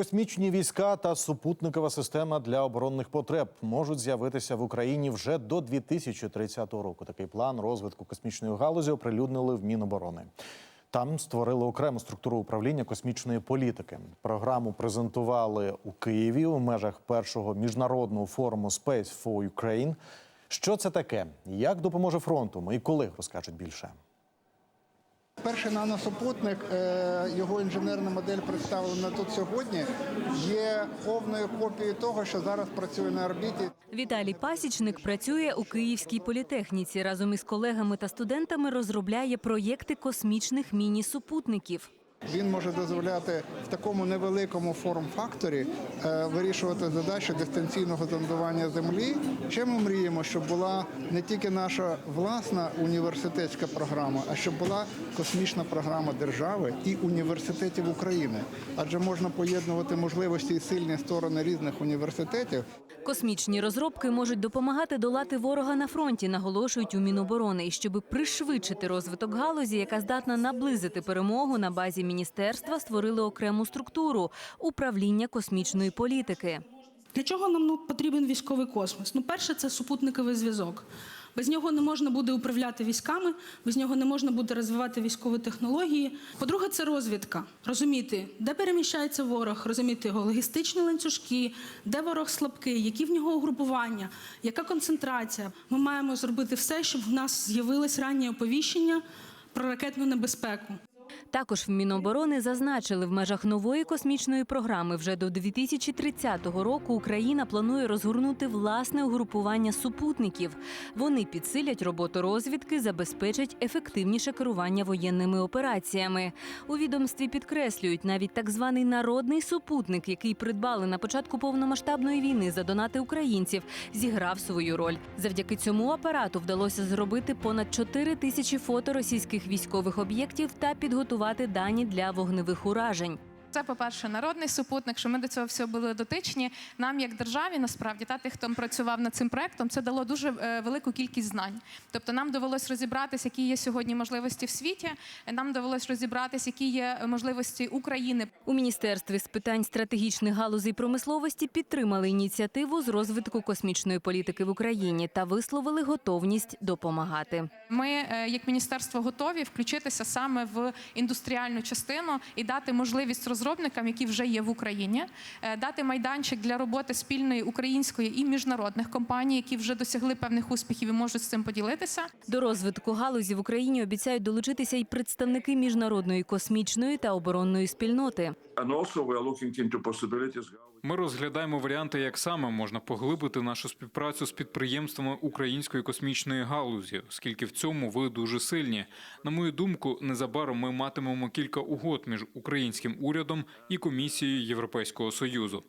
Космічні війська та супутникова система для оборонних потреб можуть з'явитися в Україні вже до 2030 року. Такий план розвитку космічної галузі оприлюднили в Міноборони. Там створили окрему структуру управління космічної політики. Програму презентували у Києві у межах першого міжнародного форуму Space for Ukraine. Що це таке? Як допоможе фронту? Мої колеги розкажуть більше. Перший наносупутник, е, його інженерна модель представлена тут сьогодні, є повною копією того, що зараз працює на орбіті. Віталій Пасічник працює у Київській політехніці. Разом із колегами та студентами розробляє проєкти космічних міні-супутників. Він може дозволяти в такому невеликому форм-факторі е, вирішувати задачу дистанційного зондування землі. Ще ми мріємо, щоб була не тільки наша власна університетська програма, а щоб була космічна програма держави і університетів України. Адже можна поєднувати можливості і сильні сторони різних університетів. Космічні розробки можуть допомагати долати ворога на фронті, наголошують у Міноборони, і щоб пришвидшити розвиток галузі, яка здатна наблизити перемогу на базі міністерства, створили окрему структуру управління космічної політики. Для чого нам ну, потрібен військовий космос? Ну, перше, це супутниковий зв'язок. Без нього не можна буде управляти військами, без нього не можна буде розвивати військові технології. По-друге, це розвідка. Розуміти, де переміщається ворог, розуміти його логістичні ланцюжки, де ворог слабкий, які в нього угрупування, яка концентрація. Ми маємо зробити все, щоб в нас з'явилось раннє оповіщення про ракетну небезпеку. Також в Міноборони зазначили, в межах нової космічної програми вже до 2030 року Україна планує розгорнути власне угрупування супутників. Вони підсилять роботу розвідки, забезпечать ефективніше керування воєнними операціями. У відомстві підкреслюють навіть так званий народний супутник, який придбали на початку повномасштабної війни за донати українців, зіграв свою роль. Завдяки цьому апарату вдалося зробити понад 4 тисячі фото російських військових об'єктів та підготувати дані для вогневих уражень. Це, по-перше, народний супутник, що ми до цього всього були дотичні. Нам, як державі, насправді, та тих, хто працював над цим проектом, це дало дуже е, велику кількість знань. Тобто нам довелось розібратися, які є сьогодні можливості в світі. Нам довелось розібратися, які є можливості України. У міністерстві з питань стратегічних галузей промисловості підтримали ініціативу з розвитку космічної політики в Україні та висловили готовність допомагати. Ми, е, як міністерство, готові включитися саме в індустріальну частину і дати можливість розробникам, які вже є в Україні, е, дати майданчик для роботи спільної української і міжнародних компаній, які вже досягли певних успіхів і можуть з цим поділитися. До розвитку галузі в Україні обіцяють долучитися й представники міжнародної космічної та оборонної спільноти. Ми розглядаємо варіанти, як саме можна поглибити нашу співпрацю з підприємствами української космічної галузі, оскільки в цьому ви дуже сильні. На мою думку, незабаром ми матимемо кілька угод між українським урядом і комісією Європейського союзу.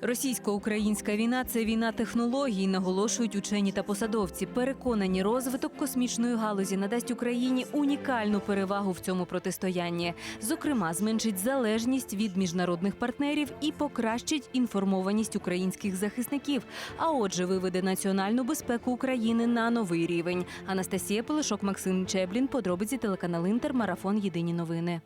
Російсько-українська війна це війна технологій, наголошують учені та посадовці. Переконані, розвиток космічної галузі надасть Україні унікальну перевагу в цьому протистоянні. Зокрема, зменшить залежність від міжнародних партнерів і покращить інформованість українських захисників. А отже, виведе національну безпеку України на новий рівень. Анастасія Пилишок, Максим Чеблін. Подробиці телеканал Інтер. Марафон. Єдині новини.